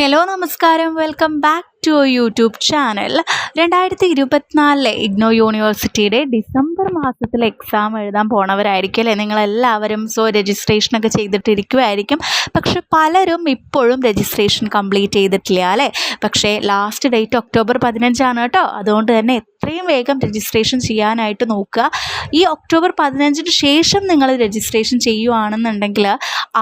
Hello നമസ്കാരം. Welcome back to YouTube channel രണ്ടായിരത്തി ഇരുപത്തിനാലിലെ ഇഗ്നോ യൂണിവേഴ്സിറ്റിയുടെ ഡിസംബർ മാസത്തിൽ എക്സാം എഴുതാൻ പോണവരായിരിക്കും അല്ലേ? നിങ്ങളെല്ലാവരും സോ രജിസ്ട്രേഷനൊക്കെ ചെയ്തിട്ടിരിക്കുമായിരിക്കും പക്ഷെ പലരും ഇപ്പോഴും രജിസ്ട്രേഷൻ കംപ്ലീറ്റ് ചെയ്തിട്ടില്ല അല്ലേ? പക്ഷേ ലാസ്റ്റ് ഡേറ്റ് ഒക്ടോബർ പതിനഞ്ചാണ് കേട്ടോ. അതുകൊണ്ട് തന്നെ എത്രയും വേഗം രജിസ്ട്രേഷൻ ചെയ്യാനായിട്ട് നോക്കുക. ഈ ഒക്ടോബർ പതിനഞ്ചിന് ശേഷം നിങ്ങൾ രജിസ്ട്രേഷൻ ചെയ്യുകയാണെന്നുണ്ടെങ്കിൽ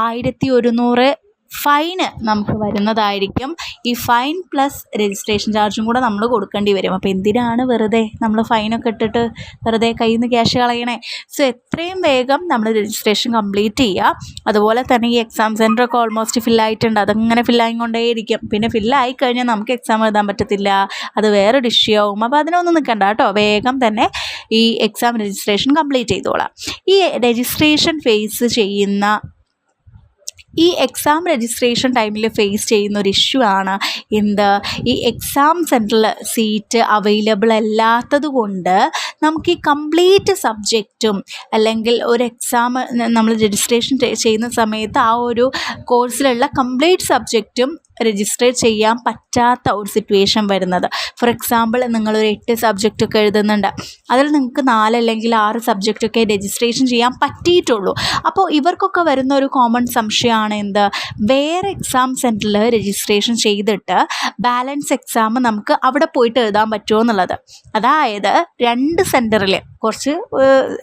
ആയിരത്തി ഒരുന്നൂറ് ഫൈന് നമുക്ക് വരുന്നതായിരിക്കും. ഈ ഫൈൻ പ്ലസ് രജിസ്ട്രേഷൻ ചാർജും കൂടെ നമ്മൾ കൊടുക്കേണ്ടി വരും. അപ്പോൾ എന്തിനാണ് വെറുതെ നമ്മൾ ഫൈനൊക്കെ ഇട്ടിട്ട് വെറുതെ കയ്യിൽ നിന്ന് ക്യാഷ് കളയണേ? സോ എത്രയും വേഗം നമ്മൾ രജിസ്ട്രേഷൻ കംപ്ലീറ്റ് ചെയ്യുക. അതുപോലെ തന്നെ ഈ എക്സാം സെന്ററൊക്കെ ഓൾമോസ്റ്റ് ഫില്ലായിട്ടുണ്ട്. അതങ്ങനെ ഫില്ലായി കൊണ്ടേയിരിക്കും പിന്നെ ഫില്ലായി കഴിഞ്ഞാൽ നമുക്ക് എക്സാം എഴുതാൻ പറ്റത്തില്ല. അത് വേറൊരു ഇഷ്യൂ ആവും. അപ്പോൾ അതിനൊന്നും നിൽക്കണ്ട കേട്ടോ. വേഗം തന്നെ ഈ എക്സാം രജിസ്ട്രേഷൻ കംപ്ലീറ്റ് ചെയ്തോളാം. ഈ രജിസ്ട്രേഷൻ ഫേസ് ചെയ്യുന്ന ഈ എക്സാം രജിസ്ട്രേഷൻ ടൈമിൽ ഫേസ് ചെയ്യുന്ന ഒരു ഇഷ്യൂ ആണ്. എന്ത്? ഈ എക്സാം സെന്ററിൽ സീറ്റ് അവൈലബിൾ അല്ലാത്തത് കൊണ്ട് നമുക്ക് ഈ കംപ്ലീറ്റ് സബ്ജക്റ്റും അല്ലെങ്കിൽ ഒരു എക്സാം നമ്മൾ രജിസ്ട്രേഷൻ ചെയ്യുന്ന സമയത്ത് ആ ഒരു കോഴ്സിലുള്ള കംപ്ലീറ്റ് സബ്ജക്റ്റും രജിസ്റ്റർ ചെയ്യാൻ പറ്റാത്ത ഒരു സിറ്റുവേഷൻ വരുന്നത്. ഫോർ എക്സാമ്പിൾ നിങ്ങളൊരു എട്ട് സബ്ജക്റ്റൊക്കെ എഴുതുന്നുണ്ട്. അതിൽ നിങ്ങൾക്ക് നാല് അല്ലെങ്കിൽ ആറ് സബ്ജക്റ്റൊക്കെ രജിസ്ട്രേഷൻ ചെയ്യാൻ പറ്റിയിട്ടുള്ളൂ. അപ്പോൾ ഇവർക്കൊക്കെ വരുന്ന ഒരു കോമൺ സംശയമാണ് എന്ത്? വേറെ എക്സാം സെന്ററിൽ രജിസ്ട്രേഷൻ ചെയ്തിട്ട് ബാലൻസ് എക്സാം നമുക്ക് അവിടെ പോയിട്ട് എഴുതാൻ പറ്റുമോ എന്നുള്ളത്. അതായത് രണ്ട് സെന്ററിൽ കുറച്ച്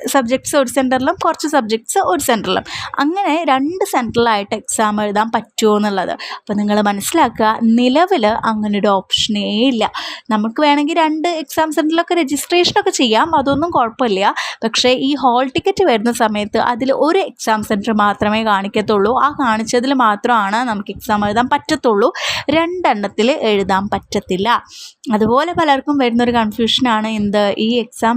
സബ്ജക്ട്സ് ഒരു സെന്ററിലും കുറച്ച് സബ്ജക്ട്സ് ഒരു സെന്ററിലും അങ്ങനെ രണ്ട് സെന്ററിലായിട്ട് എക്സാം എഴുതാൻ പറ്റുമോ എന്നുള്ളത്. അപ്പോൾ നിങ്ങൾ മനസ്സിലാക്കുക നിലവിൽ അങ്ങനൊരു ഓപ്ഷനേ ഇല്ല. നമുക്ക് വേണമെങ്കിൽ രണ്ട് എക്സാം സെന്ററിലൊക്കെ രജിസ്ട്രേഷനൊക്കെ ചെയ്യാം അതൊന്നും കുഴപ്പമില്ല. പക്ഷേ ഈ ഹോൾ ടിക്കറ്റ് വരുന്ന സമയത്ത് അതിൽ ഒരു എക്സാം സെന്റർ മാത്രമേ കാണിക്കത്തുള്ളൂ. ആ കാണിച്ചതിൽ മാത്രമാണ് നമുക്ക് എക്സാം എഴുതാൻ പറ്റത്തുള്ളൂ. രണ്ടെണ്ണത്തിൽ എഴുതാൻ പറ്റത്തില്ല. അതുപോലെ പലർക്കും വരുന്നൊരു കൺഫ്യൂഷനാണ് എന്ത്? ഈ എക്സാം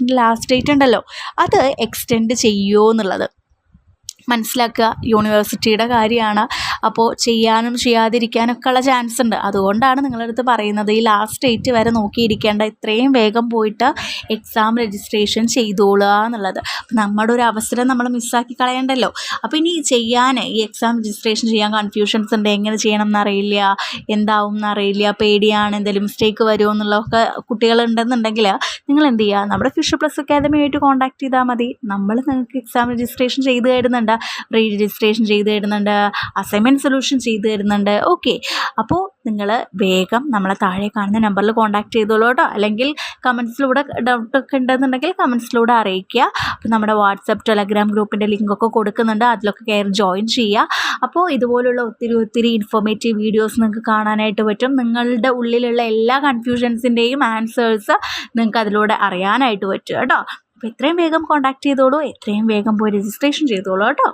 രജിസ്ട്രേഷന്റെ ലാസ്റ്റ് ഡേറ്റ് ഉണ്ടല്ലോ അത് എക്സ്റ്റെൻഡ് ചെയ്യുമോ എന്നുള്ളത്. മനസ്സിലാക്കുക. യൂണിവേഴ്സിറ്റിയുടെ കാര്യമാണ്. അപ്പോൾ ചെയ്യാനും ചെയ്യാതിരിക്കാനൊക്കെ ഉള്ള ചാൻസ് ഉണ്ട്. അതുകൊണ്ടാണ് നിങ്ങളടുത്ത് പറയുന്നത് ഈ ലാസ്റ്റ് ഡേറ്റ് വരെ നോക്കിയിരിക്കേണ്ട. ഇത്രയും വേഗം പോയിട്ട് എക്സാം രജിസ്ട്രേഷൻ ചെയ്തോളുക എന്നുള്ളത്. നമ്മുടെ ഒരു അവസരം നമ്മൾ മിസ്സാക്കി കളയണ്ടല്ലോ. അപ്പോൾ ഇനി ചെയ്യാൻ ഈ എക്സാം രജിസ്ട്രേഷൻ ചെയ്യാൻ കൺഫ്യൂഷൻസ് ഉണ്ട്. എങ്ങനെ ചെയ്യണം എന്നറിയില്ല. എന്താവും എന്നറിയില്ല. പേടിയാണ്. എന്തെങ്കിലും മിസ്റ്റേക്ക് വരുമോ എന്നുള്ളതൊക്കെ കുട്ടികളുണ്ടെന്നുണ്ടെങ്കിൽ നിങ്ങൾ എന്ത് ചെയ്യുക? നമ്മുടെ ഫിഷ് പ്ലസ് അക്കാദമിയായിട്ട് കോൺടാക്ട് ചെയ്താൽ മതി. നമ്മൾ നിങ്ങൾക്ക് എക്സാം രജിസ്ട്രേഷൻ ചെയ്ത് തരുന്നുണ്ട് റീ രജിസ്ട്രേഷൻ ചെയ്ത് തരുന്നുണ്ട് അസൈൻമെന്റ് സൊല്യൂഷൻ ചെയ്ത് തരുന്നുണ്ട്. ഓക്കെ അപ്പോൾ നിങ്ങൾ വേഗം നമ്മളെ താഴെ കാണുന്ന നമ്പറിൽ കോൺടാക്ട് ചെയ്തോളൂ കേട്ടോ. അല്ലെങ്കിൽ കമൻസിലൂടെ ഡൗട്ടൊക്കെ ഉണ്ടെന്നുണ്ടെങ്കിൽ കമൻസിലൂടെ അറിയിക്കുക. അപ്പോൾ നമ്മുടെ വാട്സപ്പ് ടെലഗ്രാം ഗ്രൂപ്പിന്റെ ലിങ്കൊക്കെ കൊടുക്കുന്നുണ്ട്. അതിലൊക്കെ കയറി ജോയിൻ ചെയ്യുക. അപ്പോൾ ഇതുപോലുള്ള ഒത്തിരി ഒത്തിരി ഇൻഫോർമേറ്റീവ് വീഡിയോസ് നിങ്ങൾക്ക് കാണാനായിട്ട് പറ്റും. നിങ്ങളുടെ ഉള്ളിലുള്ള എല്ലാ കൺഫ്യൂഷൻസിന്റെയും ആൻസേഴ്സ് നിങ്ങൾക്ക് അതിലൂടെ അറിയാനായിട്ട് പറ്റും കേട്ടോ. അപ്പോൾ എത്രയും വേഗം കോൺടാക്ട് ചെയ്തോളൂ. എത്രയും വേഗം പോയി രജിസ്ട്രേഷൻ ചെയ്തോളൂ കേട്ടോ.